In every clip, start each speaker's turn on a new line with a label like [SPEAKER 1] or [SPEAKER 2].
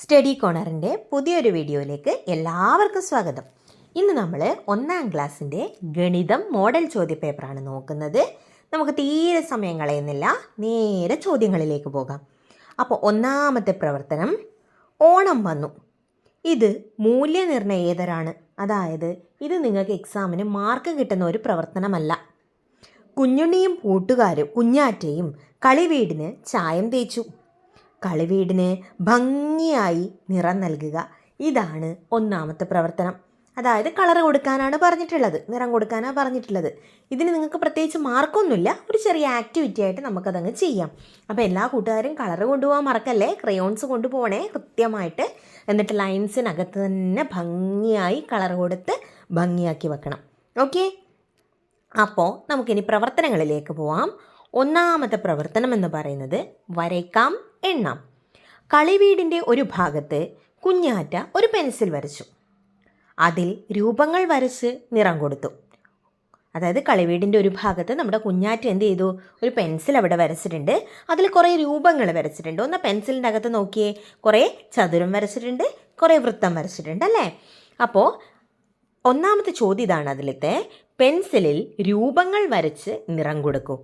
[SPEAKER 1] study കോണറിൻ്റെ പുതിയൊരു വീഡിയോയിലേക്ക് എല്ലാവർക്കും സ്വാഗതം ഇന്ന് നമ്മൾ ഒന്നാം ക്ലാസ്സിൻ്റെ ഗണിതം മോഡൽ ചോദ്യപേപ്പറാണ് നോക്കുന്നത് നമുക്ക് തീരെ സമയം കളയുന്നില്ല നേരെ ചോദ്യങ്ങളിലേക്ക് പോകാം അപ്പോൾ ഒന്നാമത്തെ പ്രവർത്തനം ഓണം വന്നു ഇത് മൂല്യനിർണ്ണയേതരാണ് അതായത് ഇത് നിങ്ങൾക്ക് എക്സാമിന് മാർക്ക് കിട്ടുന്ന ഒരു പ്രവർത്തനമല്ല കുഞ്ഞുണ്ണിയും കൂട്ടുകാരും കുഞ്ഞാറ്റയും കളിവീടിന് ചായം തേച്ചു കളിവീടിന് ഭംഗിയായി നിറം നൽകുക ഇതാണ് ഒന്നാമത്തെ പ്രവർത്തനം അതായത് കളർ കൊടുക്കാനാണ് പറഞ്ഞിട്ടുള്ളത് നിറം കൊടുക്കാനാണ് പറഞ്ഞിട്ടുള്ളത് ഇതിന് നിങ്ങൾക്ക് പ്രത്യേകിച്ച് മാർക്കൊന്നുമില്ല ഒരു ചെറിയ ആക്ടിവിറ്റി ആയിട്ട് നമുക്കതങ്ങ് ചെയ്യാം അപ്പോൾ എല്ലാ കൂട്ടുകാരും കളർ കൊണ്ടുപോകാൻ മറക്കല്ലേ ക്രയോൺസ് കൊണ്ടുപോകണേ കൃത്യമായിട്ട് എന്നിട്ട് ലൈൻസിനകത്ത് തന്നെ ഭംഗിയായി കളർ കൊടുത്ത് ഭംഗിയാക്കി വെക്കണം ഓക്കെ അപ്പോൾ നമുക്കിനി പ്രവർത്തനങ്ങളിലേക്ക് പോവാം ഒന്നാമത്തെ പ്രവർത്തനം എന്ന് പറയുന്നത് വരയ്ക്കാം എണ്ണാം കളിവീടിൻ്റെ ഒരു ഭാഗത്ത് കുഞ്ഞാറ്റ ഒരു പെൻസിൽ വരച്ചു അതിൽ രൂപങ്ങൾ വരച്ച് നിറം കൊടുത്തു അതായത് കളിവീടിൻ്റെ ഒരു ഭാഗത്ത് നമ്മുടെ കുഞ്ഞാറ്റ എന്ത് ചെയ്തു ഒരു പെൻസിൽ അവിടെ വരച്ചിട്ടുണ്ട് അതിൽ കുറേ രൂപങ്ങൾ വരച്ചിട്ടുണ്ട് ഒന്ന് പെൻസിലിൻ്റെ അകത്ത് നോക്കിയേ കുറേ ചതുരം വരച്ചിട്ടുണ്ട് കുറേ വൃത്തം വരച്ചിട്ടുണ്ട് അല്ലേ അപ്പോൾ ഒന്നാമത്തെ ചോദ്യം ഇതാണ് അതിലത്തെ പെൻസിലിൽ രൂപങ്ങൾ വരച്ച് നിറം കൊടുക്കൂ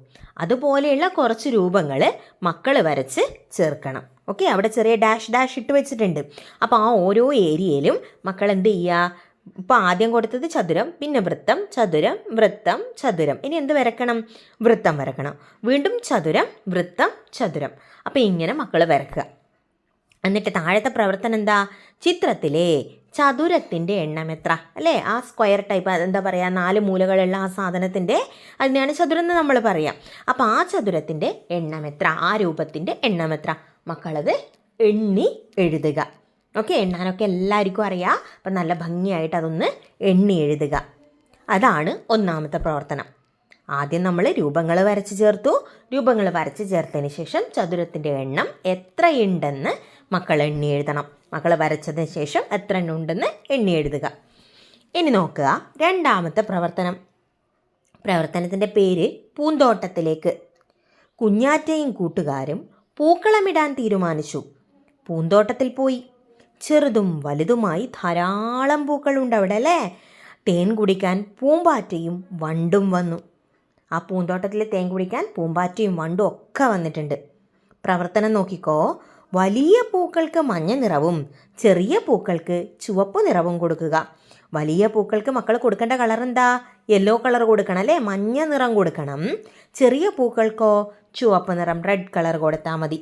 [SPEAKER 1] അതുപോലെയുള്ള കുറച്ച് രൂപങ്ങൾ മക്കൾ വരച്ച് ചേർക്കണം ഓക്കെ അവിടെ ചെറിയ ഡാഷ് ഡാഷ് ഇട്ട് വെച്ചിട്ടുണ്ട് അപ്പോൾ ആ ഓരോ ഏരിയയിലും മക്കൾ എന്ത് ചെയ്യുക ഇപ്പം ആദ്യം കൊടുത്തത് ചതുരം പിന്നെ വൃത്തം ചതുരം വൃത്തം ചതുരം ഇനി എന്ത് വരക്കണം വൃത്തം വരക്കണം വീണ്ടും ചതുരം വൃത്തം ചതുരം അപ്പോൾ ഇങ്ങനെ മക്കൾ വരക്കുക എന്നിട്ട് താഴത്തെ പ്രവർത്തനം എന്താ ചിത്രത്തിലെ ചതുരത്തിൻ്റെ എണ്ണം എത്ര അല്ലേ ആ സ്ക്വയർ ടൈപ്പ് എന്താ പറയുക നാല് മൂലകളുള്ള ആ സാധനത്തിൻ്റെ അതിനെയാണ് ചതുരം എന്ന് നമ്മൾ പറയാം അപ്പോൾ ആ ചതുരത്തിൻ്റെ എണ്ണം എത്ര ആ രൂപത്തിൻ്റെ എണ്ണം എത്ര മക്കളത് എണ്ണി എഴുതുക ഓക്കെ എണ്ണാനൊക്കെ എല്ലാവർക്കും അറിയാം അപ്പം നല്ല ഭംഗിയായിട്ട് അതൊന്ന് എണ്ണി എഴുതുക അതാണ് ഒന്നാമത്തെ പ്രവർത്തനം ആദ്യം നമ്മൾ രൂപങ്ങൾ വരച്ച് ചേർത്തു രൂപങ്ങൾ വരച്ച് ചേർത്തതിന് ശേഷം ചതുരത്തിൻ്റെ എണ്ണം എത്രയുണ്ടെന്ന് മക്കൾ എണ്ണി എഴുതണം മക്കൾ വരച്ചതിന് ശേഷം എത്ര എണ്ണം ഉണ്ടെന്ന് എണ്ണി എഴുതുക ഇനി നോക്കുക രണ്ടാമത്തെ പ്രവർത്തനം പ്രവർത്തനത്തിൻ്റെ പേര് പൂന്തോട്ടത്തിലേക്ക് കുഞ്ഞാറ്റയും കൂട്ടുകാരും പൂക്കളമിടാൻ തീരുമാനിച്ചു പൂന്തോട്ടത്തിൽ പോയി ചെറുതും വലുതുമായി ധാരാളം പൂക്കളുണ്ട് അവിടെ അല്ലേ തേൻ കുടിക്കാൻ പൂമ്പാറ്റയും വണ്ടും വന്നു ആ പൂന്തോട്ടത്തിൽ തേൻ കുടിക്കാൻ പൂമ്പാറ്റയും വണ്ടും ഒക്കെ വന്നിട്ടുണ്ട് പ്രവർത്തനം നോക്കിക്കോ വലിയ പൂക്കൾക്ക് മഞ്ഞ നിറവും ചെറിയ പൂക്കൾക്ക് ചുവപ്പ് നിറവും കൊടുക്കുക വലിയ പൂക്കൾക്ക് മക്കൾ കൊടുക്കേണ്ട കളർ എന്താ യെല്ലോ കളർ കൊടുക്കണം അല്ലേ മഞ്ഞ നിറം കൊടുക്കണം ചെറിയ പൂക്കൾക്കോ ചുവപ്പ് നിറം റെഡ് കളർ കൊടുത്താൽ മതി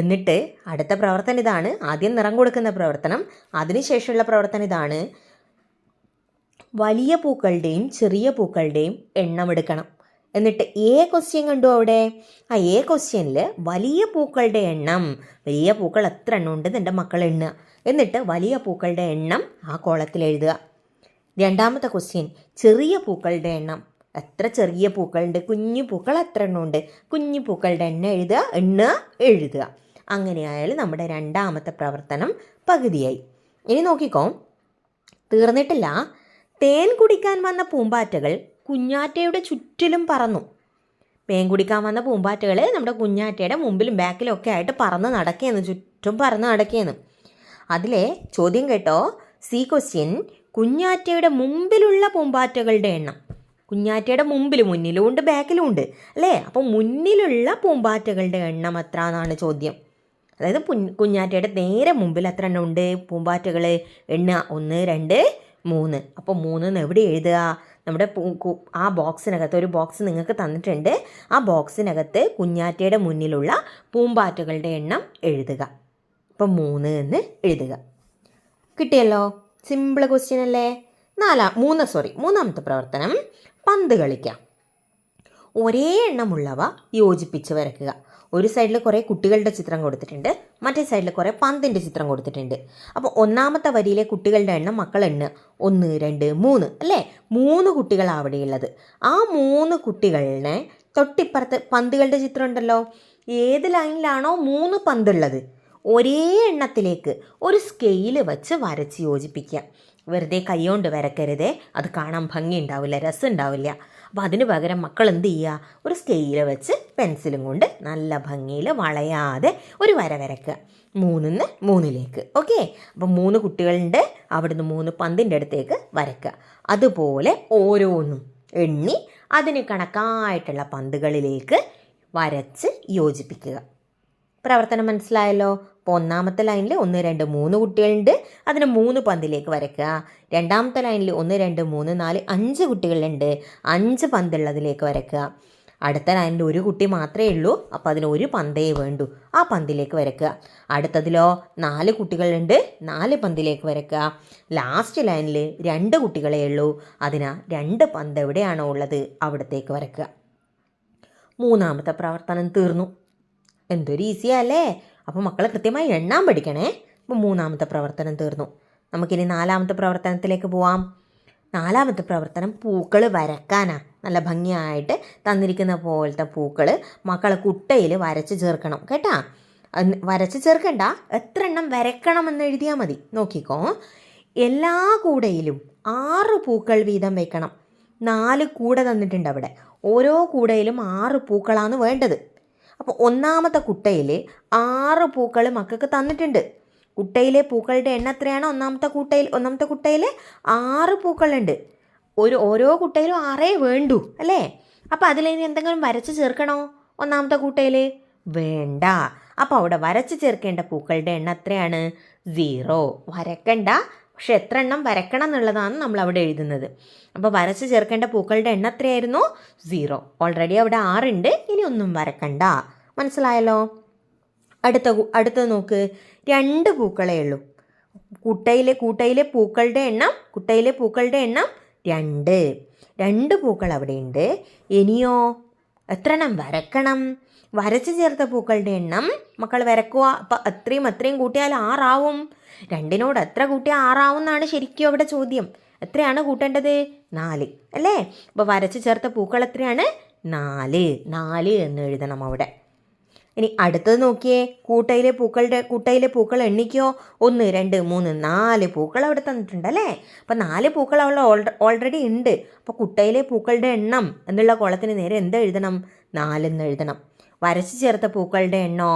[SPEAKER 1] എന്നിട്ട് അടുത്ത പ്രവർത്തനം ഇതാണ് ആദ്യം നിറം കൊടുക്കുന്ന പ്രവർത്തനം അതിനുശേഷമുള്ള പ്രവർത്തനം ഇതാണ് വലിയ പൂക്കളുടെയും ചെറിയ പൂക്കളുടെയും എണ്ണമെടുക്കണം എന്നിട്ട് ഏ ക്വസ്റ്റ്യൻ കണ്ടു അവിടെ ആ ഏ ക്വസ്റ്റ്യനിൽ വലിയ പൂക്കളുടെ എണ്ണം വലിയ പൂക്കൾ എത്ര എണ്ണം ഉണ്ടെന്ന് എൻ്റെ മക്കൾ എണ്ണുക എന്നിട്ട് വലിയ പൂക്കളുടെ എണ്ണം ആ കോളത്തിൽ എഴുതുക രണ്ടാമത്തെ ക്വസ്റ്റ്യൻ ചെറിയ പൂക്കളുടെ എണ്ണം എത്ര ചെറിയ പൂക്കളുണ്ട് കുഞ്ഞു പൂക്കൾ എത്ര ഉണ്ട് കുഞ്ഞു പൂക്കളുടെ എണ്ണ എഴുതുക എണ്ണ എഴുതുക അങ്ങനെയായാലും നമ്മുടെ രണ്ടാമത്തെ പ്രവർത്തനം പകുതിയായി ഇനി നോക്കിക്കോ തീർന്നിട്ടില്ല തേൻ കുടിക്കാൻ വന്ന പൂമ്പാറ്റകൾ കുഞ്ഞാറ്റയുടെ ചുറ്റിലും പറന്നു പേൻ കുടിക്കാൻ വന്ന പൂമ്പാറ്റകൾ നമ്മുടെ കുഞ്ഞാറ്റയുടെ മുമ്പിലും ബാക്കിലും ഒക്കെ ആയിട്ട് പറന്ന് നടക്കുകയെന്ന് ചുറ്റും പറന്ന് നടക്കുകയെന്ന് അതിലെ ചോദ്യം കേട്ടോ സി ക്വസ്റ്റ്യൻ കുഞ്ഞാറ്റയുടെ മുമ്പിലുള്ള പൂമ്പാറ്റകളുടെ എണ്ണം കുഞ്ഞാറ്റയുടെ മുമ്പിൽ മുന്നിലും ഉണ്ട് ബാക്കിലും ഉണ്ട് അല്ലേ അപ്പോൾ മുന്നിലുള്ള പൂമ്പാറ്റകളുടെ എണ്ണം എത്ര എന്നാണ് ചോദ്യം അതായത് കുഞ്ഞാറ്റയുടെ നേരെ മുമ്പിൽ എത്ര എണ്ണം ഉണ്ട് പൂമ്പാറ്റകൾ എണ്ണ ഒന്ന് രണ്ട് മൂന്ന് അപ്പോൾ മൂന്ന് എവിടെ എഴുതുക നമ്മുടെ ആ ബോക്സിനകത്ത് ഒരു ബോക്സ് നിങ്ങൾക്ക് തന്നിട്ടുണ്ട് ആ ബോക്സിനകത്ത് കുഞ്ഞാറ്റയുടെ മുന്നിലുള്ള പൂമ്പാറ്റകളുടെ എണ്ണം എഴുതുക അപ്പം മൂന്ന് എന്ന് എഴുതുക കിട്ടിയല്ലോ സിമ്പിൾ ക്വസ്റ്റ്യൻ അല്ലേ നാലാം മൂന്ന് സോറി മൂന്നാമത്തെ പ്രവർത്തനം പന്ത് കളിക്കാം ഒരേ എണ്ണമുള്ളവ യോജിപ്പിച്ച് വരയ്ക്കുക ഒരു സൈഡിൽ കുറേ കുട്ടികളുടെ ചിത്രം കൊടുത്തിട്ടുണ്ട് മറ്റേ സൈഡിൽ കുറേ പന്തിൻ്റെ ചിത്രം കൊടുത്തിട്ടുണ്ട് അപ്പോൾ ഒന്നാമത്തെ വരിയിലെ കുട്ടികളുടെ എണ്ണം മക്കൾ എണ്ണ് ഒന്ന് രണ്ട് മൂന്ന് അല്ലേ മൂന്ന് കുട്ടികളാണ് അവിടെയുള്ളത് ആ മൂന്ന് കുട്ടികളിനെ തൊട്ടിപ്പുറത്ത് പന്തുകളുടെ ചിത്രം ഉണ്ടല്ലോ ഏത് ലൈനിലാണോ മൂന്ന് പന്തുള്ളത് ഒരേ എണ്ണത്തിലേക്ക് ഒരു സ്കെയിൽ വച്ച് വരച്ച് യോജിപ്പിക്കുക വെറുതെ കൊണ്ട് വരക്കരുതേ അത് കാണാൻ ഭംഗി ഉണ്ടാവില്ല രസം ഉണ്ടാവില്ല അപ്പോൾ അതിന് പകരം മക്കൾ എന്ത് ചെയ്യുക ഒരു സ്കെയില് വെച്ച് പെൻസിലും കൊണ്ട് നല്ല ഭംഗിയിൽ വളയാതെ ഒരു വര വരക്കുക മൂന്നിന്ന് മൂന്നിലേക്ക് ഓക്കെ അപ്പോൾ മൂന്ന് കുട്ടികളുണ്ട് അവിടുന്ന് മൂന്ന് പന്തിൻ്റെ അടുത്തേക്ക് വരക്കുക അതുപോലെ ഓരോന്നും എണ്ണി അതിന് കണക്കായിട്ടുള്ള പന്തുകളിലേക്ക് വരച്ച് യോജിപ്പിക്കുക പ്രവർത്തനം മനസ്സിലായല്ലോ അപ്പോൾ ഒന്നാമത്തെ ലൈനിൽ ഒന്ന് രണ്ട് മൂന്ന് കുട്ടികളുണ്ട് അതിന് മൂന്ന് പന്തിലേക്ക് വരയ്ക്കുക രണ്ടാമത്തെ ലൈനിൽ ഒന്ന് രണ്ട് മൂന്ന് നാല് അഞ്ച് കുട്ടികളുണ്ട് അഞ്ച് പന്തുള്ളതിലേക്ക് വരയ്ക്കുക അടുത്ത ലൈനിൽ ഒരു കുട്ടി മാത്രമേ ഉള്ളൂ അപ്പോൾ അതിന് ഒരു പന്തേ വേണ്ടു ആ പന്തിലേക്ക് വരയ്ക്കുക അടുത്തതിലോ നാല് കുട്ടികളുണ്ട് നാല് പന്തിലേക്ക് വരയ്ക്കുക ലാസ്റ്റ് ലൈനിൽ രണ്ട് കുട്ടികളേ ഉള്ളൂ അതിനാ രണ്ട് പന്ത് എവിടെയാണോ ഉള്ളത് അവിടത്തേക്ക് വരയ്ക്കുക മൂന്നാമത്തെ പ്രവർത്തനം തീർന്നു എന്തൊരു ഈസിയല്ലേ അപ്പോൾ മക്കളെ കൃത്യമായി എണ്ണാൻ പഠിക്കണേ അപ്പോൾ മൂന്നാമത്തെ പ്രവർത്തനം തീർന്നു നമുക്കിനി നാലാമത്തെ പ്രവർത്തനത്തിലേക്ക് പോവാം നാലാമത്തെ പ്രവർത്തനം പൂക്കൾ വരക്കാനാണ് നല്ല ഭംഗിയായിട്ട് തന്നിരിക്കുന്ന പോലത്തെ പൂക്കൾ മക്കളെ കുട്ടയിൽ വരച്ച് ചേർക്കണം കേട്ടാ വരച്ച് ചേർക്കണ്ട എത്ര എണ്ണം എന്ന് എഴുതിയാൽ മതി നോക്കിക്കോ എല്ലാ കൂടയിലും ആറ് പൂക്കൾ വീതം വെക്കണം നാല് കൂട തന്നിട്ടുണ്ട് അവിടെ ഓരോ കൂടയിലും ആറ് പൂക്കളാണ് വേണ്ടത് അപ്പോൾ ഒന്നാമത്തെ കുട്ടയിൽ ആറ് പൂക്കൾ മക്കൾക്ക് തന്നിട്ടുണ്ട് കുട്ടയിലെ പൂക്കളുടെ എണ്ണം എത്രയാണ് ഒന്നാമത്തെ കുട്ടയിൽ ഒന്നാമത്തെ കുട്ടയിൽ ആറ് പൂക്കളുണ്ട് ഒരു ഓരോ കുട്ടയിലും ആറേ വേണ്ടു അല്ലേ അപ്പോൾ അതിൽ ഇനി എന്തെങ്കിലും വരച്ച് ചേർക്കണോ ഒന്നാമത്തെ കൂട്ടയിൽ വേണ്ട അപ്പോൾ അവിടെ വരച്ച് ചേർക്കേണ്ട പൂക്കളുടെ എണ്ണം എത്രയാണ് സീറോ വരക്കണ്ട പക്ഷെ എത്ര എണ്ണം വരക്കണം എന്നുള്ളതാണ് നമ്മൾ അവിടെ എഴുതുന്നത് അപ്പോൾ വരച്ച് ചേർക്കേണ്ട പൂക്കളുടെ എണ്ണം എത്രയായിരുന്നു സീറോ ഓൾറെഡി അവിടെ ആറുണ്ട് ഇനി ഒന്നും വരക്കണ്ട മനസ്സിലായല്ലോ അടുത്ത അടുത്ത നോക്ക് രണ്ട് പൂക്കളേ ഉള്ളൂ കുട്ടയിലെ കൂട്ടയിലെ പൂക്കളുടെ എണ്ണം കുട്ടയിലെ പൂക്കളുടെ എണ്ണം രണ്ട് രണ്ട് പൂക്കൾ അവിടെയുണ്ട് ഇനിയോ എത്ര എണ്ണം വരക്കണം വരച്ചു ചേർത്ത പൂക്കളുടെ എണ്ണം മക്കൾ വരക്കുക അപ്പം അത്രയും അത്രയും കൂട്ടിയാൽ ആറാവും രണ്ടിനോട് എത്ര കൂട്ടിയാൽ ആറാവും എന്നാണ് ശരിക്കും അവിടെ ചോദ്യം എത്രയാണ് കൂട്ടേണ്ടത് നാല് അല്ലേ അപ്പോൾ വരച്ചു ചേർത്ത പൂക്കൾ എത്രയാണ് നാല് നാല് എന്ന് എഴുതണം അവിടെ ഇനി അടുത്തത് നോക്കിയേ കൂട്ടയിലെ പൂക്കളുടെ കൂട്ടയിലെ പൂക്കൾ എണ്ണിക്കോ ഒന്ന് രണ്ട് മൂന്ന് നാല് പൂക്കൾ അവിടെ തന്നിട്ടുണ്ട് അല്ലേ അപ്പം നാല് പൂക്കൾ അവൾ ഓൾറെഡി ഉണ്ട് അപ്പോൾ കുട്ടയിലെ പൂക്കളുടെ എണ്ണം എന്നുള്ള കോളത്തിന് നേരെ എന്ത് എഴുതണം നാലെന്ന് എഴുതണം വരച്ചു ചേർത്ത പൂക്കളുടെ എണ്ണോ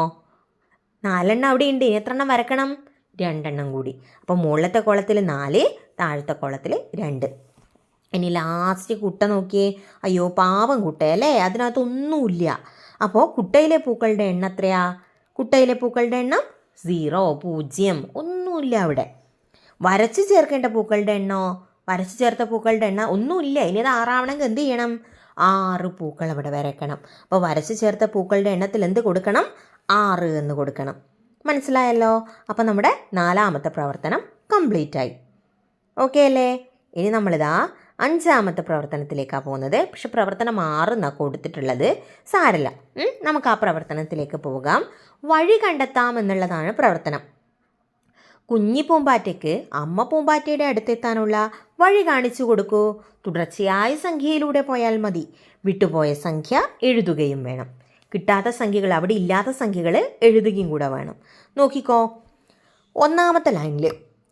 [SPEAKER 1] നാലെണ്ണം അവിടെയുണ്ട് ഇനി എത്ര എണ്ണം വരക്കണം രണ്ടെണ്ണം കൂടി അപ്പോൾ മുകളിലത്തെ കോളത്തിൽ നാല് താഴത്തെ കോളത്തിൽ രണ്ട് ഇനി ലാസ്റ്റ് കുട്ട നോക്കിയേ അയ്യോ പാവം കുട്ടയല്ലേ അതിനകത്തൊന്നുമില്ല അപ്പോൾ കുട്ടയിലെ പൂക്കളുടെ എണ്ണം എത്രയാ കുട്ടയിലെ പൂക്കളുടെ എണ്ണം സീറോ പൂജ്യം ഒന്നുമില്ല അവിടെ വരച്ച് ചേർക്കേണ്ട പൂക്കളുടെ എണ്ണോ വരച്ച് ചേർത്ത പൂക്കളുടെ എണ്ണം ഒന്നുമില്ല ഇനി അത് ആറാവണമെങ്കിൽ എന്ത് ചെയ്യണം ആറ് പൂക്കൾ അവിടെ വരയ്ക്കണം അപ്പോൾ വരച്ച് ചേർത്ത പൂക്കളുടെ എണ്ണത്തിൽ എന്ത് കൊടുക്കണം ആറ് എന്ന് കൊടുക്കണം മനസ്സിലായല്ലോ അപ്പോൾ നമ്മുടെ നാലാമത്തെ പ്രവർത്തനം കംപ്ലീറ്റ് ആയി ഓക്കെ അല്ലേ ഇനി നമ്മളിതാ അഞ്ചാമത്തെ പ്രവർത്തനത്തിലേക്കാണ് പോകുന്നത് പക്ഷെ പ്രവർത്തനം ആറ് എന്നാണ് കൊടുത്തിട്ടുള്ളത് സാരല്ല നമുക്ക് ആ പ്രവർത്തനത്തിലേക്ക് പോകാം വഴി കണ്ടെത്താം എന്നുള്ളതാണ് പ്രവർത്തനം കുഞ്ഞി പൂമ്പാറ്റയ്ക്ക് അമ്മ പൂമ്പാറ്റയുടെ അടുത്തെത്താനുള്ള വഴി കാണിച്ചു കൊടുക്കൂ തുടർച്ചയായ സംഖ്യയിലൂടെ പോയാൽ മതി വിട്ടുപോയ സംഖ്യ എഴുതുകയും വേണം കിട്ടാത്ത സംഖ്യകൾ അവിടെ ഇല്ലാത്ത സംഖ്യകൾ എഴുതുകയും കൂടെ വേണം നോക്കിക്കോ ഒന്നാമത്തെ ലൈനിൽ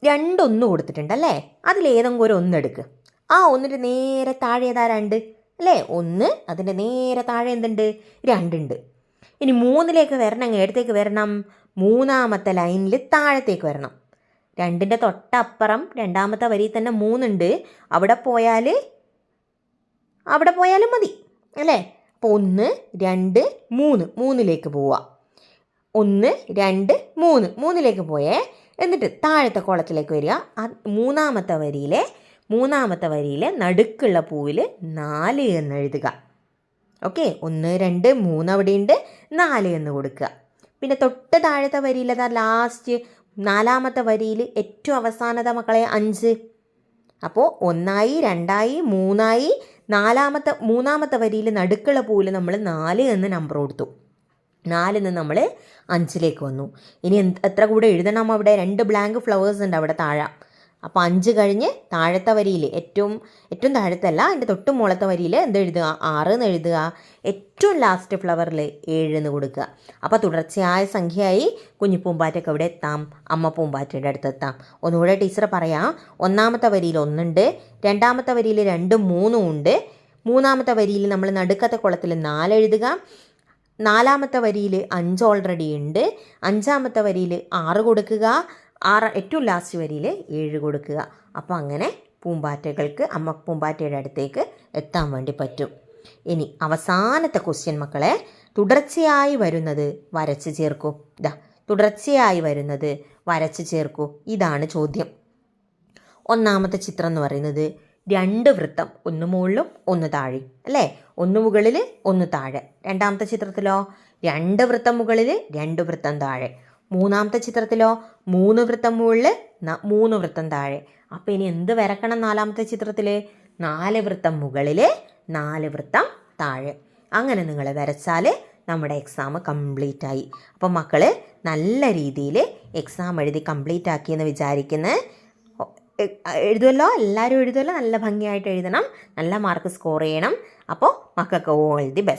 [SPEAKER 1] രണ്ടൊന്ന് കൊടുത്തിട്ടുണ്ട് അല്ലേ അതിലേതെങ്കിലും ഒരു ഒന്നെടുക്ക് ആ ഒന്നിൻ്റെ നേരെ താഴെ ഏതാ രണ്ട് അല്ലേ ഒന്ന് അതിൻ്റെ നേരെ താഴെ എന്തുണ്ട് രണ്ടുണ്ട് ഇനി മൂന്നിലേക്ക് വരണം ഇടത്തേക്ക് വരണം മൂന്നാമത്തെ ലൈനിൽ താഴത്തേക്ക് വരണം രണ്ടിൻ്റെ തൊട്ടപ്പുറം രണ്ടാമത്തെ വരിയിൽ തന്നെ മൂന്നുണ്ട് അവിടെ പോയാൽ അവിടെ പോയാലും മതി അല്ലേ അപ്പോൾ ഒന്ന് രണ്ട് മൂന്ന് മൂന്നിലേക്ക് പോവുക ഒന്ന് രണ്ട് മൂന്ന് മൂന്നിലേക്ക് പോയേ എന്നിട്ട് താഴത്തെ കോളത്തിലേക്ക് വരിക മൂന്നാമത്തെ വരിയിലെ മൂന്നാമത്തെ വരിയിലെ നടുക്കുള്ള പൂവിൽ നാല് എന്ന് എഴുതുക ഓക്കെ ഒന്ന് രണ്ട് മൂന്ന് അവിടെയുണ്ട് നാല് എന്ന് കൊടുക്കുക പിന്നെ തൊട്ട് താഴത്തെ വരിയിലെ ലാസ്റ്റ് നാലാമത്തെ വരിയിൽ ഏറ്റവും അവസാനത്തെ മക്കളെ അഞ്ച് അപ്പോൾ ഒന്നായി രണ്ടായി മൂന്നായി നാലാമത്തെ മൂന്നാമത്തെ വരിയിൽ നടുക്കുള്ള പൂവിൽ നമ്മൾ നാല് എന്ന് നമ്പർ കൊടുത്തു നാലിൽ നിന്ന് നമ്മൾ അഞ്ചിലേക്ക് വന്നു ഇനി എത്ര കൂടെ എഴുതണം അവിടെ രണ്ട് ബ്ലാങ്ക് ഫ്ലവേഴ്സ് ഉണ്ട് അവിടെ താഴെ അപ്പോൾ അഞ്ച് കഴിഞ്ഞ് താഴത്തെ വരിയിൽ ഏറ്റവും ഏറ്റവും താഴത്തല്ല അതിൻ്റെ തൊട്ട് മുളത്തെ വരിയിൽ എന്തെഴുതുക ആറ് എന്ന് എഴുതുക ഏറ്റവും ലാസ്റ്റ് ഫ്ലവറിൽ ഏഴ് എന്ന് കൊടുക്കുക അപ്പോൾ തുടർച്ചയായ സംഖ്യയായി കുഞ്ഞിപ്പൂമ്പാറ്റൊക്കെ ഇവിടെ അവിടെ എത്താം അമ്മ പൂമ്പാറ്റയുടെ അടുത്തെത്താം ഒന്നുകൂടെ ടീച്ചർ പറയാം ഒന്നാമത്തെ വരിയിൽ ഒന്നുണ്ട് രണ്ടാമത്തെ വരിയിൽ രണ്ടും മൂന്നും ഉണ്ട് മൂന്നാമത്തെ വരിയിൽ നമ്മൾ നടുക്കത്തെ കുളത്തിൽ നാല് എഴുതുക നാലാമത്തെ വരിയിൽ അഞ്ച് ഓൾറെഡി ഉണ്ട് അഞ്ചാമത്തെ വരിയിൽ ആറ് കൊടുക്കുക ആറ് ഏറ്റവും ലാസ്റ്റ് വരിയിൽ ഏഴ് കൊടുക്കുക അപ്പോൾ അങ്ങനെ പൂമ്പാറ്റകൾക്ക് അമ്മ പൂമ്പാറ്റയുടെ അടുത്തേക്ക് എത്താൻ വേണ്ടി പറ്റും ഇനി അവസാനത്തെ ക്വസ്റ്റ്യൻ മക്കളെ തുടർച്ചയായി വരുന്നത് വരച്ച് ചേർക്കൂ ഇതാ തുടർച്ചയായി വരുന്നത് വരച്ച് ചേർക്കൂ ഇതാണ് ചോദ്യം ഒന്നാമത്തെ ചിത്രം എന്ന് പറയുന്നത് രണ്ട് വൃത്തം ഒന്ന് മുകളിലും ഒന്ന് താഴെ അല്ലേ ഒന്ന് മുകളിൽ ഒന്ന് താഴെ രണ്ടാമത്തെ ചിത്രത്തിലോ രണ്ട് വൃത്തം മുകളിൽ രണ്ട് വൃത്തം താഴെ മൂന്നാമത്തെ ചിത്രത്തിലോ മൂന്ന് വൃത്തം മുകളിൽ മൂന്ന് വൃത്തം താഴെ അപ്പോൾ ഇനി എന്ത് വരക്കണം നാലാമത്തെ ചിത്രത്തിൽ നാല് വൃത്തം മുകളിൽ നാല് വൃത്തം താഴെ അങ്ങനെ നിങ്ങൾ വരച്ചാൽ നമ്മുടെ എക്സാം കംപ്ലീറ്റ് ആയി അപ്പോൾ മക്കൾ നല്ല രീതിയിൽ എക്സാം എഴുതി കംപ്ലീറ്റ് ആക്കിയെന്ന് വിചാരിക്കുന്നത് എഴുതുമല്ലോ എല്ലാവരും എഴുതുമല്ലോ നല്ല ഭംഗിയായിട്ട് എഴുതണം നല്ല മാർക്ക് സ്കോർ ചെയ്യണം അപ്പോൾ മക്കൾക്ക് ഓൾ ദി ബെസ്റ്റ്